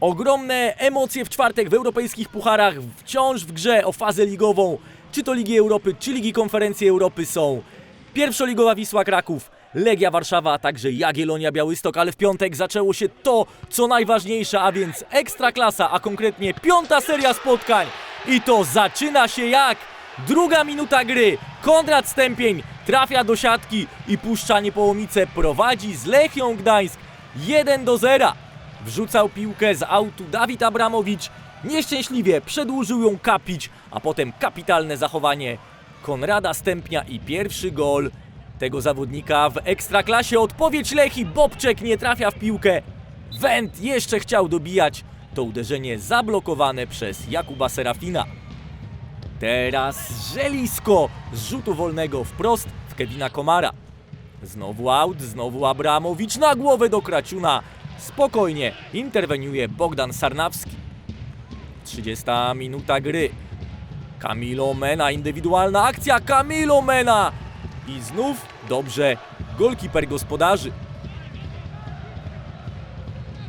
Ogromne emocje w czwartek w europejskich pucharach, wciąż w grze o fazę ligową, czy to Ligi Europy, czy Ligi Konferencji Europy są. Pierwszoligowa Wisła Kraków, Legia Warszawa, a także Jagiellonia Białystok, ale w piątek zaczęło się to, co najważniejsze, a więc Ekstraklasa, a konkretnie piąta seria spotkań. I to zaczyna się jak? Druga minuta gry. Konrad Stępień trafia do siatki i puszcza niepołomice, prowadzi z Lechią Gdańsk 1 do 0. Wrzucał piłkę z autu Dawid Abramowicz, nieszczęśliwie przedłużył ją Kapić, a potem kapitalne zachowanie Konrada Stępnia i pierwszy gol tego zawodnika w Ekstraklasie. Odpowiedź Lechi, Bobczek nie trafia w piłkę. Went jeszcze chciał dobijać, to uderzenie zablokowane przez Jakuba Serafina. Teraz Żelisko z rzutu wolnego wprost w Kevina Komara. Znowu aut, znowu Abramowicz na głowę do Kraciuna. Spokojnie interweniuje Bogdan Sarnawski. 30 minuta gry. Camilo Mena, indywidualna akcja Camilo Mena. I znów dobrze golkiper gospodarzy.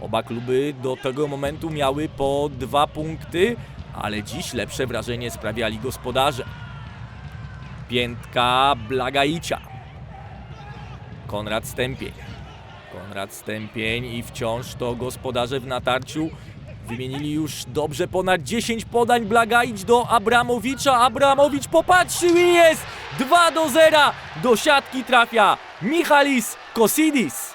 Oba kluby do tego momentu miały po dwa punkty, ale dziś lepsze wrażenie sprawiali gospodarze. Piętka Blagaicia. Konrad Stępień. Konrad Stępień i wciąż to gospodarze w natarciu. Wymienili już dobrze ponad 10 podań Blagaić do Abramowicza. Abramowicz popatrzył i jest 2 do 0. Do siatki trafia Michalis Kosidis.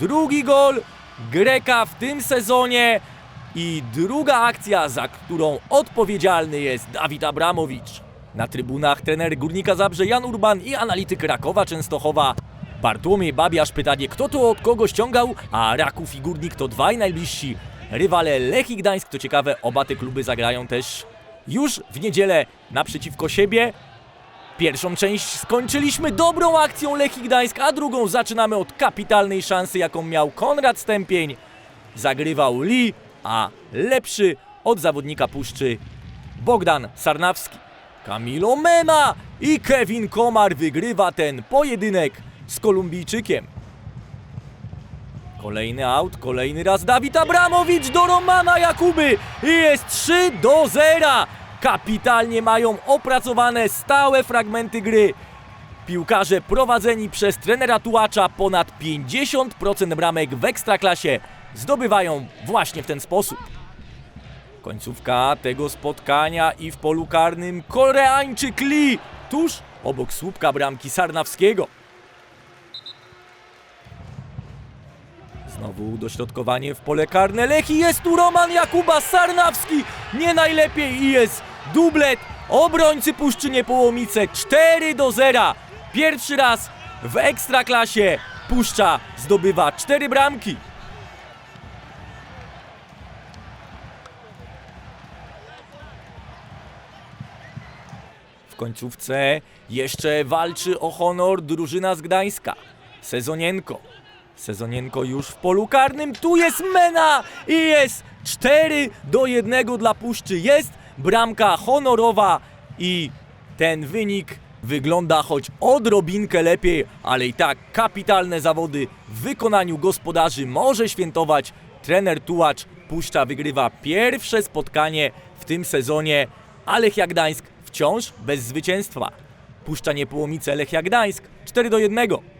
Drugi gol Greka w tym sezonie i druga akcja, za którą odpowiedzialny jest Dawid Abramowicz. Na trybunach trener Górnika Zabrze Jan Urban i analityk Rakowa Częstochowa Bartłomiej Babiarz pytanie, kto tu od kogo ściągał, a Raków i Górnik to dwaj najbliżsi rywale Lech i Gdańsk. To ciekawe, oba te kluby zagrają też już w niedzielę naprzeciwko siebie. Pierwszą część skończyliśmy dobrą akcją Lechii Gdańsk, a drugą zaczynamy od kapitalnej szansy, jaką miał Konrad Stępień. Zagrywał Lee, a lepszy od zawodnika Puszczy Bogdan Sarnawski. Kamilo Mena i Kevin Komar wygrywa ten pojedynek z Kolumbijczykiem. Kolejny aut, kolejny raz Dawid Abramowicz do Romana Jakuby i jest 3 do 0. Kapitalnie mają opracowane stałe fragmenty gry. Piłkarze prowadzeni przez trenera Tułacza ponad 50% bramek w Ekstraklasie zdobywają właśnie w ten sposób. Końcówka tego spotkania i w polu karnym Koreańczyk Lee tuż obok słupka bramki Sarnawskiego. Znowu dośrodkowanie w pole karne Lechi. Jest tu Roman Jakuba Sarnawski. Nie najlepiej i jest dublet. Obrońcy Puszczy Niepołomice 4 do 0. Pierwszy raz w Ekstraklasie Puszcza zdobywa 4 bramki. W końcówce jeszcze walczy o honor drużyna z Gdańska. Sezonienko. Sezonienko już w polu karnym. Tu jest Mena i jest 4 do 1 dla Puszczy. Jest bramka honorowa i ten wynik wygląda choć odrobinkę lepiej, ale i tak kapitalne zawody w wykonaniu gospodarzy może świętować trener Tułacz. Puszcza wygrywa pierwsze spotkanie w tym sezonie, a Lechia Gdańsk wciąż bez zwycięstwa. Puszcza Niepołomice Lechia Gdańsk 4 do 1.